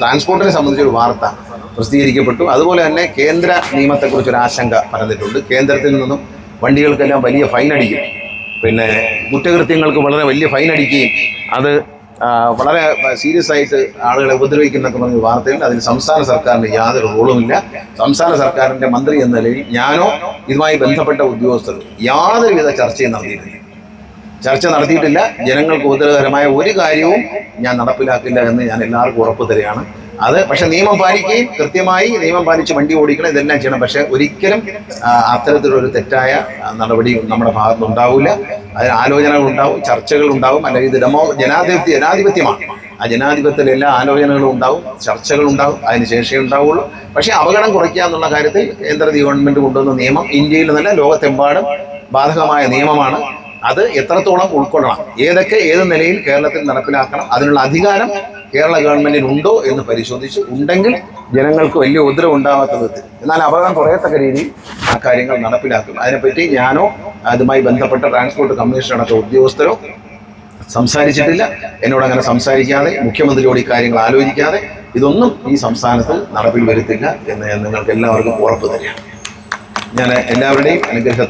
ട്രാൻസ്പോർട്ടിനെ സംബന്ധിച്ചൊരു വാർത്ത പ്രസിദ്ധീകരിക്കപ്പെട്ടു. അതുപോലെ തന്നെ കേന്ദ്ര നിയമത്തെക്കുറിച്ച് ഒരു ആശങ്ക പറഞ്ഞിട്ടുണ്ട് കേന്ദ്രത്തിൽ നിന്നും വണ്ടികൾക്കെല്ലാം വലിയ ഫൈൻ അടിക്കും. പിന്നെ കുറ്റകൃത്യങ്ങൾക്ക് വളരെ വലിയ ഫൈൻ അടിക്കുകയും അത് വളരെ സീരിയസ് ആയിട്ട് ആളുകളെ ഉപദ്രവിക്കുന്നൊക്കെ പറഞ്ഞ വാർത്തയുണ്ട്. അതിന് സംസ്ഥാന സർക്കാരിന് യാതൊരു റോളുമില്ല. സംസ്ഥാന സർക്കാരിന്റെ മന്ത്രി എന്ന നിലയിൽ ഞാനോ ഇതുമായി ബന്ധപ്പെട്ട ഉദ്യോഗസ്ഥരും യാതൊരുവിധ ചർച്ചയും നടത്തിയിട്ടില്ല. ചർച്ച നടത്തിയിട്ടില്ല. ജനങ്ങൾക്ക് ഉപദ്രവകരമായ ഒരു കാര്യവും ഞാൻ നടപ്പിലാക്കില്ല എന്ന് ഞാൻ എല്ലാവർക്കും ഉറപ്പ് തരികയാണ്. അത് പക്ഷെ നിയമം പാലിക്കുകയും കൃത്യമായി നിയമം പാലിച്ച് വണ്ടി ഓടിക്കണം ഇതെല്ലാം ചെയ്യണം. പക്ഷെ ഒരിക്കലും അത്തരത്തിലൊരു തെറ്റായ നടപടി നമ്മുടെ ഭാഗത്ത് ഉണ്ടാവില്ല. അതിന് ആലോചനകൾ ഉണ്ടാവും ചർച്ചകൾ ഉണ്ടാവും. അല്ലെങ്കിൽ ഇത് ഡെമോ ജനാധിപത്യ ജനാധിപത്യമാണ്. ആ ജനാധിപത്യത്തിൽ എല്ലാ ആലോചനകളും ഉണ്ടാവും ചർച്ചകൾ ഉണ്ടാവും അതിന് ശേഷമേ ഉണ്ടാവുള്ളൂ. പക്ഷേ അപകടം കുറയ്ക്കുക എന്നുള്ള കാര്യത്തിൽ കേന്ദ്ര ഗവൺമെന്റ് കൊണ്ടുവന്ന നിയമം ഇന്ത്യയിൽ തന്നെ ലോകത്തെമ്പാടും ബാധകമായ നിയമമാണ്. അത് എത്രത്തോളം ഉൾക്കൊള്ളണം? ഏതൊക്കെ ഏത് നിലയിൽ കേരളത്തിൽ നടപ്പിലാക്കണം? അതിനുള്ള അധികാരം കേരള ഗവൺമെന്റിന് ഉണ്ടോ എന്ന് പരിശോധിച്ച് ഉണ്ടെങ്കിൽ ജനങ്ങൾക്ക് വലിയ ഉപദ്രവം ഉണ്ടാകാത്ത വിധത്തിൽ എന്നാൽ അപകടം കുറയത്തക്ക രീതിയിൽ ആ കാര്യങ്ങൾ നടപ്പിലാക്കും അതിനെപ്പറ്റി ഞാനോ അതുമായി ബന്ധപ്പെട്ട ട്രാൻസ്പോർട്ട് കമ്മീഷൻ അടക്കം ഉദ്യോഗസ്ഥരോ സംസാരിച്ചിട്ടില്ല. എന്നോട് അങ്ങനെ സംസാരിക്കാതെ മുഖ്യമന്ത്രിയോട് ഈ കാര്യങ്ങൾ ആലോചിക്കാതെ ഇതൊന്നും ഈ സംസ്ഥാനത്ത് നടപ്പിൽ വരുത്തില്ല എന്ന് നിങ്ങൾക്ക് എല്ലാവർക്കും ഉറപ്പ് തരികയാണ്. ഞാൻ എല്ലാവരുടെയും അനുഗ്രഹത്തോടെ